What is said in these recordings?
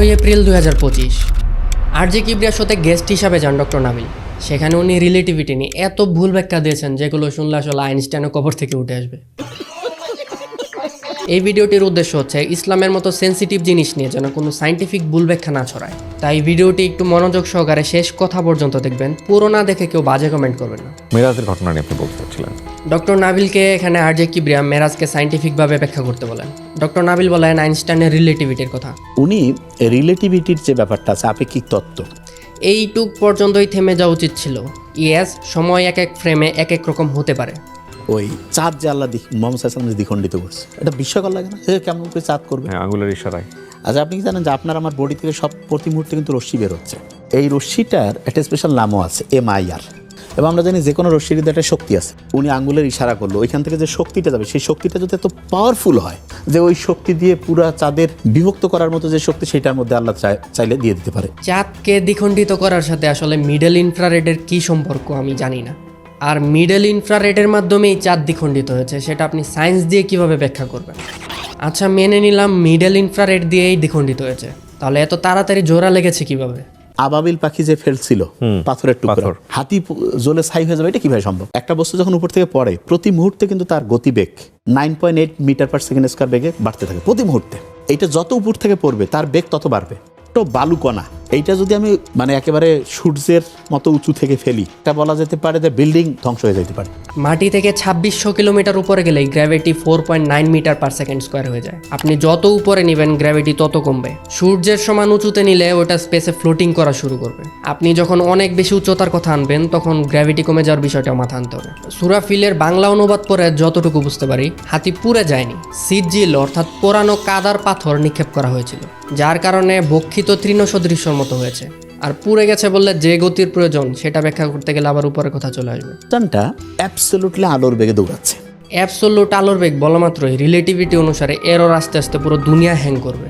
বারোই এপ্রিল দু হাজার পঁচিশ। আর যে কিবরিয়ার সাথে গেস্ট হিসাবে যান ডক্টর নাবিল। সেখানে উনি রিলেটিভিটি নিয়ে এত ভুল ব্যাখ্যা দিয়েছেন, যেগুলো শুনলে আসলে আইনস্টাইনের কবর থেকে উঠে আসবে। এই ভিডিওটির উদ্দেশ্য হচ্ছে, ইসলামের মতো সেন্সিটিভ জিনিস নিয়ে যেন কোনো সাইন্টিফিক ভুল ব্যাখ্যা না ছড়ায়। তাই ভিডিওটি একটু মনোযোগ সহকারে শেষ কথা পর্যন্ত দেখবেন। পুরো না দেখে কেউ বাজে কমেন্ট করবেন না। মেরাজের ঘটনা নিয়ে আপনি বলতে চাচ্ছিলেন? ডক্টর নাবিলকে এখানে আরজে কিবরিয়া মেরাজকে সাইন্টিফিকভাবে ব্যাখ্যা করতে বলেন। ডক্টর নাবিল বলেন আইনস্টাইনের রিলেটিভিটির কথা। উনি রিলেটিভিটির যে ব্যাপারটা আছে আপেক্ষিক তত্ত্ব। এইটুক পর্যন্তই থেমে যাওয়া উচিত ছিল। ইয়েস সময় এক এক ফ্রেমে এক এক রকম হতে পারে। ওই চাঁদ যে আল্লাহ মোহাম্মদ সাল্লাম দ্বিখণ্ডিত করছে। এটা বিস্ময়কর লাগে না? এ কেমন করে চাঁদ করবে? হ্যাঁ আঙুলের ইশারায়। আচ্ছা আপনি কি জানেন যে আপনার আমার বডি থেকে সব প্রতি মুহূর্তে কিন্তু রশ্মি বের হচ্ছে? এই রশ্মিটার একটা স্পেশাল নামও আছে এম আই আর এবং আমরা জানি যে কোনো রশ্মির একটা শক্তি আছে। উনি আঙ্গুলের ইশারা করল, ওইখান থেকে যে শক্তিটা যাবে, সেই শক্তিটা যদি এত পাওয়ারফুল হয়, যে ওই শক্তি দিয়ে পুরা চাঁদের বিভক্ত করার মতো যে শক্তি, সেটার মধ্যে আল্লাহ চাই- চাইলে দিয়ে দিতে পারে। চাঁদকে দ্বিখণ্ডিত করার সাথে আসলে মিডল ইনফ্রারেডের কি সম্পর্ক আমি জানি না। আর মিডল ইনফ্রারেডের মাধ্যমেই চাঁদ দ্বিখণ্ডিত হয়েছে, সেটা আপনি সায়েন্স দিয়ে কীভাবে ব্যাখ্যা করবেন? আচ্ছা মেনে নিলাম মিডল ইনফ্রারেড দিয়েই দ্বিখণ্ডিত হয়েছে। তাহলে এত তাড়াতাড়ি জোড়া লেগেছে কীভাবে? আবাবিল পাখি যে ফেলছিল পাথরের টুকরো হাতি জোলে জ্বলে ছাই হয়ে যাবে এটা কীভাবে সম্ভব? একটা বস্তু যখন উপর থেকে পড়ে প্রতি মুহূর্তে কিন্তু তার গতিবেগ nine point eight metre per second square বেগে বাড়তে থাকে প্রতি মুহূর্তে। এটা যত উপর থেকে পড়বে তার বেগ তত বাড়বে। তো বালুকণা এইটা যদি আমি মানে একেবারে সূর্যের মতো উঁচু থেকে ফেলি, এটা বলা যেতে পারে যে বিল্ডিং ধ্বংস হয়ে যেতে পারে। মাটি থেকে ছাব্বিশশো কিলোমিটার উপরে গেলেই gravity four point nine metre per second square হয়ে যায়। আপনি যত উপরে নেবেন গ্র্যাভিটি তত কমবে। সূর্যের সমান উঁচুতে নিলে ওটা স্পেসে ফ্লোটিং করা শুরু করবে। আপনি যখন অনেক বেশি উচ্চতার কথা আনবেন, তখন গ্র্যাভিটি কমে যাওয়ার বিষয়টা মাথা আনতে হবে। সুরাফিলের বাংলা অনুবাদ পরে যতটুকু বুঝতে পারি, হাতি পুড়ে যায়নি। সিজিল, অর্থাৎ পোড়ানো কাদার পাথর নিক্ষেপ করা হয়েছিল, যার কারণে বক্ষিত তৃণ সদৃশ্যর মতো হয়েছে। আর পুড়ে গেছে বললে যে গতির প্রয়োজন সেটা ব্যাখ্যা করতে গেলে আবার উপরে কথা চলে আসবে। টানটা অ্যাবসলুটলি আলোর বেগে দৌড়াচ্ছে। অ্যাবসোলুট আলোর বেগ বলা মাত্রই রিলেটিভিটি অনুসারে এরর আস্তে আস্তে পুরো দুনিয়া হ্যাং করবে।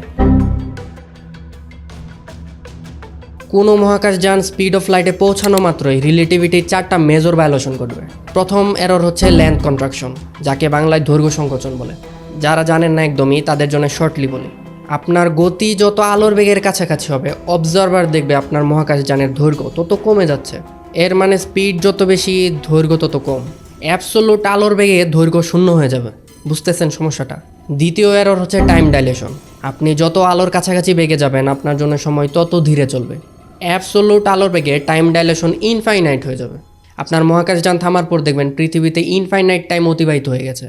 কোনো মহাকাশযান স্পিড অফ লাইটে পৌঁছানো মাত্রই রিলেটিভিটির চারটা মেজর ভায়োলেশন ঘটবে। প্রথম এরর হচ্ছে ল্যান্ড কন্ট্রাকশন যাকে বাংলায় দৈর্ঘ্য সংকোচন বলে। যারা জানেন না একদমই তাদের জন্য শর্টলি বলি। আপনার গতি যত আলোর বেগের কাছাকাছি হবে অবজারভার দেখবে আপনার মহাকাশযানের দৈর্ঘ্য তত কমে যাচ্ছে। এর মানে স্পিড যত বেশি, দৈর্ঘ্য তত কম। অ্যাবসোলুট আলোর বেগে দৈর্ঘ্য শূন্য হয়ে যাবে। বুঝতেছেন সমস্যাটা? দ্বিতীয় এরর হচ্ছে টাইম ডাইলেশন আপনি যত আলোর কাছাকাছি বেগে যাবেন, আপনার জন্য সময় তত ধীরে চলবে। অ্যাবসোলুট আলোর বেগে টাইম ডাইলেশন ইনফাইনাইট হয়ে যাবে। আপনার মহাকাশযান থামার পর দেখবেন পৃথিবীতে ইনফাইনাইট টাইম অতিবাহিত হয়ে গেছে।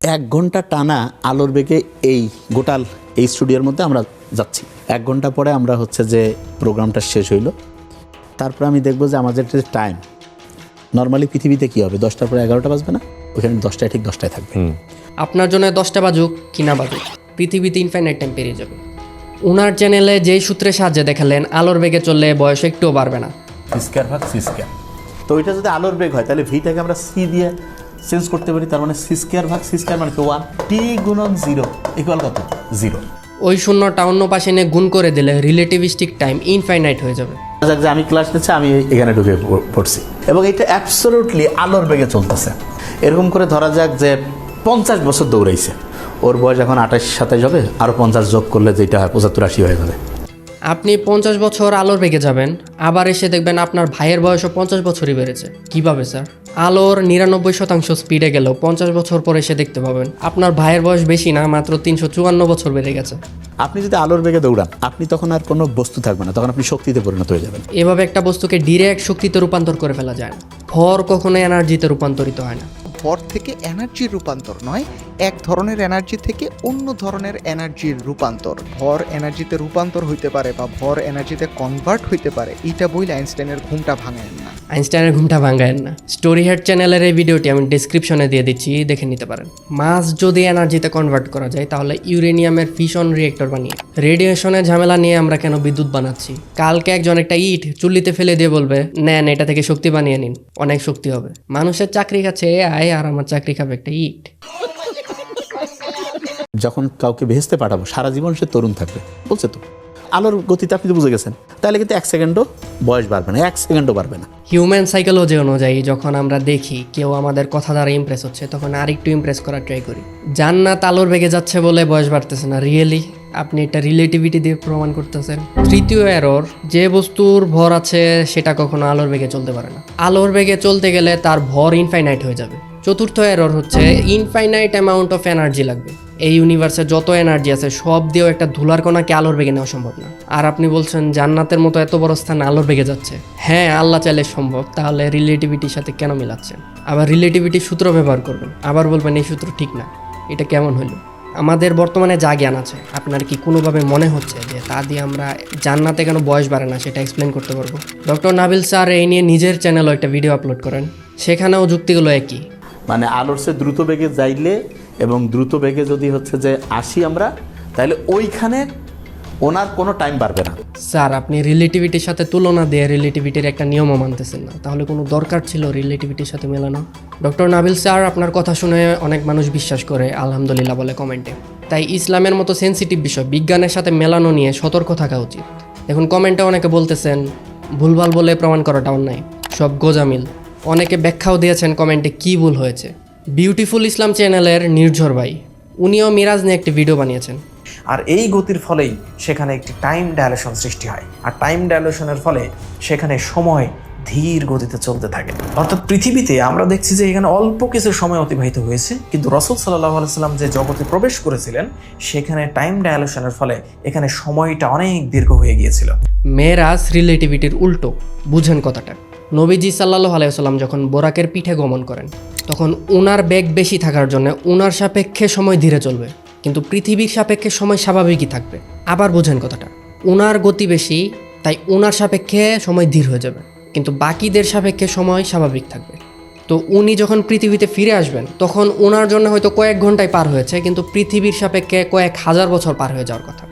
এক ঘণ্টা টানা আলোর বেগে এই গোটাল এই স্টুডিওর মধ্যে আমরা যাচ্ছি। এক ঘণ্টা পরে আমরা হচ্ছে যে প্রোগ্রামটা শেষ হইল। তারপরে আমি দেখব যে আমাদের যে টাইম নর্মালি পৃথিবীতে কী হবে? দশটার পরে এগারোটা বাজবে না? ওখানে দশটায় ঠিক দশটায় থাকবে। আপনার জন্য দশটা বাজুক কিনা বাজুক পৃথিবীতে ইনফাইনাইট টাইম পেরিয়ে যাবে। ওনার চ্যানেলে যেই সূত্রে সাহায্যে দেখালেন আলোর বেগে চললে বয়স একটুও বাড়বে না। সি স্কোয়ার ভাগ সি স্কোয়ার তো ওইটা যদি আলোর বেগ হয় তাহলে ভিটাকে আমরা সি দিয়ে চেঞ্জ করতে পারি তার মানে সি স্কোয়ার ভাগ সি স্কোয়ার মানে কি? ওয়ান টি গুণন জিরো ইকুয়াল কত? জিরো ওই শূন্যটা অন্য পাশে নিয়ে গুণ করে দিলে রিলেটিভিস্টিক টাইম ইনফাইনাইট হয়ে যাবে। যাক যে আমি ক্লাস নিচ্ছি আমি এখানে ঢুকে পড়ছি। এবং এটা অ্যাবসোলুটলি আলোর বেগে চলতেছে। এরকম করে ধরা যাক যে পঞ্চাশ বছর দৌড়াইছে। ওর বয়স এখন আঠাশ সাতাশ হবে আরও পঞ্চাশ যোগ করলে যেটা হয় পঁচাত্তর আশি হয়ে যাবে। আপনি পঞ্চাশ বছর আলোর বেগে যাবেন আবার এসে দেখবেন আপনার ভাইয়ের বয়সও পঞ্চাশ বছরই বেড়েছে। কীভাবে স্যার? আলোর নিরানব্বই শতাংশ স্পিডে গেলেও পঞ্চাশ বছর পরে এসে দেখতে পাবেন আপনার ভাইয়ের বয়স বেশি না মাত্র তিনশো চুয়ান্ন বছর বেড়ে গেছে। আপনি যদি আলোর বেগে দৌড়ান আপনি তখন আর কোনো বস্তু থাকবে না তখন আপনি শক্তিতে পরিণত হয়ে যাবেন। এভাবে একটা বস্তুকে ডিরেক্ট শক্তিতে রূপান্তর করে ফেলা যায় না। ভর কখনো এনার্জিতে রূপান্তরিত হয় না। ভর থেকে এনার্জির রূপান্তর নয়, এক ধরনের এনার্জি থেকে অন্য ধরনের এনার্জির রূপান্তর। ভর এনার্জিতে রূপান্তর হইতে পারে বা ভর এনার্জিতে কনভার্ট হইতে পারে এটা বইলে আইনস্টাইনের ঘুমটা ভাঙেন না। আইনস্টাইনের ঘুমটা ভাঙ্গায়েন না। স্টোরি হেড চ্যানেলের এই ভিডিওটি আমি ডিসক্রিপশনে দিয়ে দিচ্ছি, দেখে নিতে পারেন। মাস যদি এনার্জিতে কনভার্ট করা যায়, তাহলে ইউরেনিয়ামের ফিশন রিয়েক্টর বানিয়ে। রেডিয়েশনের ঝামেলা নিয়ে আমরা কেন বিদ্যুৎ বানাচ্ছি? কালকে একজন একটা ইট চুল্লিতে ফেলে দিয়ে বলবে, নেন, এটা থেকে শক্তি বানিয়ে নিন, অনেক শক্তি হবে। মানুষের চাকরি খাচ্ছে আয়, আর আমার চাকরি খাবে একটা ইট। যখন কাউকে ভেস্তে পাঠাবো, সারা জীবন সে তরুণ থাকবে, বলছে তো। আলোর গতিতে আপনি তো বুঝে গেছেন। তাহলে কিন্তু এক সেকেন্ডও বয়স বাড়বে না, এক সেকেন্ডও বাড়বে না। হিউম্যান সাইকোলজি অনুযায়ী যখন আমরা দেখি কেউ আমাদের কথা দ্বারা ইমপ্রেস হচ্ছে, তখন আরেকটু ইমপ্রেস করার ট্রাই করি। জান্নাত আলোর বেগে যাচ্ছে বলে বয়স বাড়তেছে না রিয়েলি আপনি এটা রিলেটিভিটি দিয়ে প্রমাণ করতেছেন। তৃতীয় এরর যে বস্তুর ভর আছে সেটা কখনো আলোর বেগে চলতে পারে না। আলোর বেগে চলতে গেলে তার ভর ইনফাইনাইট হয়ে যাবে। চতুর্থ এরর হচ্ছে ইনফাইনাইট অ্যামাউন্ট অফ এনার্জি লাগবে। এই ইউনিভার্সে যত এনার্জি আছে, সব দিয়েও একটা ধুলার কণাকে আলোর বেগে নেওয়া সম্ভব না। আর আপনি বলছেন, জান্নাতের মতো এত বড় স্থান আলোর বেগে যাচ্ছে। হ্যাঁ আল্লাহ চাইলে সম্ভব, তাহলে রিলেটিভিটির সাথে কেন মিলাচ্ছেন আবার রিলেটিভিটির সূত্র ব্যবহার করবেন। আবার বলবেন, এই সূত্র ঠিক না, এটা কেমন হলো আমাদের বর্তমানে যা জ্ঞান আছে, আপনার কি কোনোভাবে মনে হচ্ছে যে তা দিয়ে আমরা জান্নাতে কেন বয়স বাড়ে না, সেটা এক্সপ্লেন করতে পারব? ডক্টর নাবিল স্যার, এই নিয়ে নিজের চ্যানেলও একটা ভিডিও আপলোড করেন। সেখানেও যুক্তিগুলো একই। মানে আলোর সে দ্রুত বেগে যাইলে এবং দ্রুত বেগে যদি হচ্ছে যে আসি আমরা, তাহলে ওইখানে ওনার কোনো টাইম বাড়বে না। স্যার, আপনি রিলেটিভিটির সাথে তুলনা দিয়ে রিলেটিভিটির একটা নিয়মও মানতেছেন না। তাহলে কোনো দরকার ছিল রিলেটিভিটির সাথে মেলানো? ডক্টর নাবিল স্যার, আপনার কথা শুনে অনেক মানুষ বিশ্বাস করে, আলহামদুলিল্লাহ বলে কমেন্টে। তাই ইসলামের মতো সেনসিটিভ বিষয়, বিজ্ঞানের সাথে মেলানো নিয়ে সতর্ক থাকা উচিত। এখন কমেন্টে অনেকে বলতেছেন, ভুলভাল বলে প্রমাণ করাটা অন্যায়। সব গোজামিল। অনেকে ব্যাখ্যাও দিয়েছেন কমেন্টে কি ভুল হয়েছে। বিউটিফুল ইসলাম চ্যানেলের নির্ঝর ভাই উনিও মিরাজ নিয়ে একটি ভিডিও বানিয়েছেন। আর এই গতির ফলেই সেখানে একটি টাইম ডায়ালেশন সৃষ্টি হয়। আর টাইম ডায়ালেশনের ফলে সেখানে সময় ধীর গতিতে চলতে থাকে। অর্থাৎ পৃথিবীতে আমরা দেখছি যে এখানে অল্প কিছু সময় অতিবাহিত হয়েছে কিন্তু রসুল সাল্লাহ আলাইসাল্লাম যে জগতে প্রবেশ করেছিলেন সেখানে টাইম ডায়ালেশনের ফলে এখানে সময়টা অনেক দীর্ঘ হয়ে গিয়েছিল। মেয়েরাজ রিলেটিভিটির উল্টো বুঝেন কথাটা। নবীজি সাল্লাহ আলাইসাল্লাম যখন বোরাকের পিঠে গমন করেন, তখন উনার বেগ বেশি থাকার জন্য উনার সাপেক্ষে সময় ধীরে চলবে। কিন্তু পৃথিবীর সাপেক্ষে সময় স্বাভাবিকই থাকবে। আবার বোঝেন কথাটা, উনার গতি বেশি, তাই উনার সাপেক্ষে সময় ধীর হয়ে যাবে। কিন্তু বাকিদের সাপেক্ষে সময় স্বাভাবিক থাকবে। তো উনি যখন পৃথিবীতে ফিরে আসবেন, তখন ওনার জন্য হয়তো কয়েক ঘন্টায় পার হয়েছে, কিন্তু পৃথিবীর সাপেক্ষে কয়েক হাজার বছর পার হয়ে যাওয়ার কথা।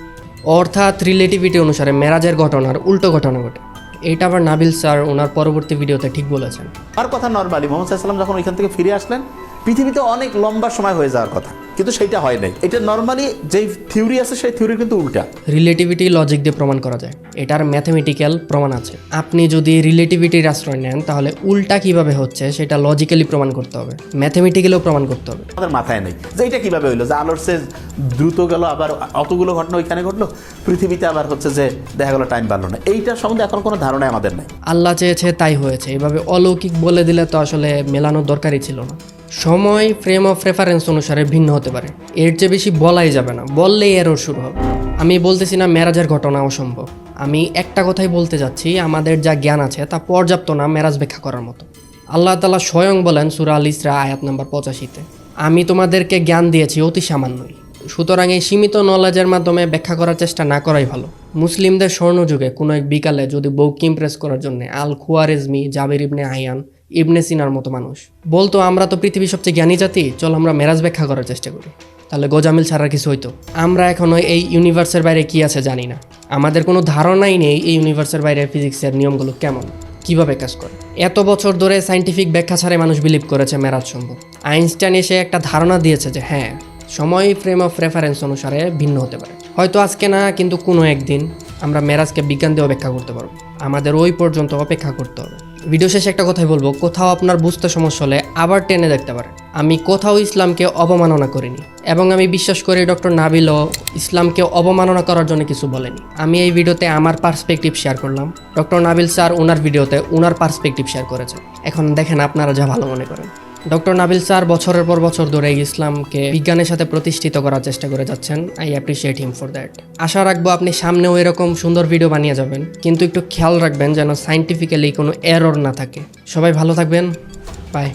অর্থাৎ রিলেটিভিটি অনুসারে মেরাজের ঘটনার উল্টো ঘটনা ঘটে। এইটা আবার নাবিল স্যার ওনার পরবর্তী ভিডিওতে ঠিক বলেছেন। আর কথা নর্মালি, মোহাম্মদ সাল্লাম যখন ওইখান থেকে ফিরে আসলেন, পৃথিবীতে অনেক লম্বা সময় হয়ে যাওয়ার কথা। কিন্তু সেইটা হয় নাই। এটা নর্মালি যেই থিওরি আছে সেই থিওরি কিন্তু উল্টা। রিলেটিভিটি লজিক দিয়ে প্রমাণ করা যায়। এটার ম্যাথমেটিক্যাল প্রমাণ আছে। আপনি যদি রিলেটিভিটির আশ্রয় নেন তাহলে উল্টা কীভাবে হচ্ছে সেটা লজিক্যালি প্রমাণ করতে হবে। ম্যাথমেটিক্যালিও প্রমাণ করতে হবে। আমাদের মাথায় নেই যে এটা কীভাবে হইল যে আলোর সে দ্রুত গেল আবার অতগুলো ঘটনা ওইখানে ঘটলো পৃথিবীতে আবার হচ্ছে যে দেখা গেলো টাইম বাড়লো না। এইটার সম্বন্ধে এখন কোনো ধারণাই আমাদের নাই। আল্লাহ চেয়েছে তাই হয়েছে। এভাবে অলৌকিক বলে দিলে তো আসলে মেলানোর দরকারই ছিল না। সময় ফ্রেম অফ রেফারেন্স অনুসারে ভিন্ন হতে পারে। এর চেয়ে বেশি বলাই যাবে না। বললেই এরর শুরু হবে। আমি বলতেছি না মেরাজের ঘটনা অসম্ভব। আমি একটা কথাই বলতে যাচ্ছি, আমাদের যা জ্ঞান আছে তা পর্যাপ্ত না মেরাজ ব্যাখ্যা করার মতো। আল্লাহ তালা স্বয়ং বলেন সুরা আল ইসরা, আয়াত নাম্বার পঁচাশিতে, আমি তোমাদেরকে জ্ঞান দিয়েছি অতি সামান্যই। সুতরাং এই সীমিত নলেজের মাধ্যমে ব্যাখ্যা করার চেষ্টা না করাই ভালো। মুসলিমদের স্বর্ণযুগে কোনো এক বিকালে যদি বউকে ইমপ্রেস করার জন্য আল খুয়ারেজমি জাবির ইবনে আয়ান ইবনে সিনার মতো মানুষ। বলতো, আমরা তো পৃথিবীর সবচেয়ে জ্ঞানী জাতি, চল আমরা মেরাজ ব্যাখ্যা করার চেষ্টা করি। তাহলে গোজামিল ছাড়া কিছু হইতো। আমরা এখনও এই ইউনিভার্সের বাইরে কি আছে জানি না। আমাদের কোনো ধারণাই নেই এই ইউনিভার্সের বাইরে ফিজিক্সের নিয়মগুলো কেমন, কীভাবে কাজ করে। এত বছর ধরে সাইন্টিফিক ব্যাখ্যা ছাড়াই মানুষ বিলিভ করেছে মেরাজ সম্ভব। আইনস্টাইন এসে একটা ধারণা দিয়েছে যে হ্যাঁ সময় ফ্রেম অফ রেফারেন্স অনুসারে ভিন্ন হতে পারে। হয়তো আজকে না, কিন্তু কোনো একদিন আমরা মেরাজকে বিজ্ঞান দিয়ে অপেক্ষা করতে পারব। আমাদের ওই পর্যন্ত অপেক্ষা করতে হবে। ভিডিও শেষে একটা কথাই বলব, কোথাও আপনার বুঝতে সমস্যা হলে আবার টেনে দেখতে পারে আমি কোথাও ইসলামকে অবমাননা করিনি এবং আমি বিশ্বাস করি ডক্টর নাবিলও ইসলামকে অবমাননা করার জন্য কিছু বলেনি। আমি এই ভিডিওতে আমার পার্সপেক্টিভ শেয়ার করলাম। ডক্টর নাবিল স্যার ওনার ভিডিওতে ওনার পার্সপেক্টিভ শেয়ার করেছে। এখন দেখেন আপনারা যা ভালো মনে করেন। ডক্টর নাবিল স্যার বছরের পর বছর ধরে ইসলামকে বিজ্ঞানের সাথে প্রতিষ্ঠিত করার চেষ্টা করে যাচ্ছেন। I appreciate him for that আশা রাখব আপনি সামনেও এরকম সুন্দর ভিডিও বানিয়ে যাবেন, কিন্তু একটু খেয়াল রাখবেন যেন সাইন্টিফিক্যালি কোনো এরর না থাকে। সবাই ভালো থাকবেন। বাই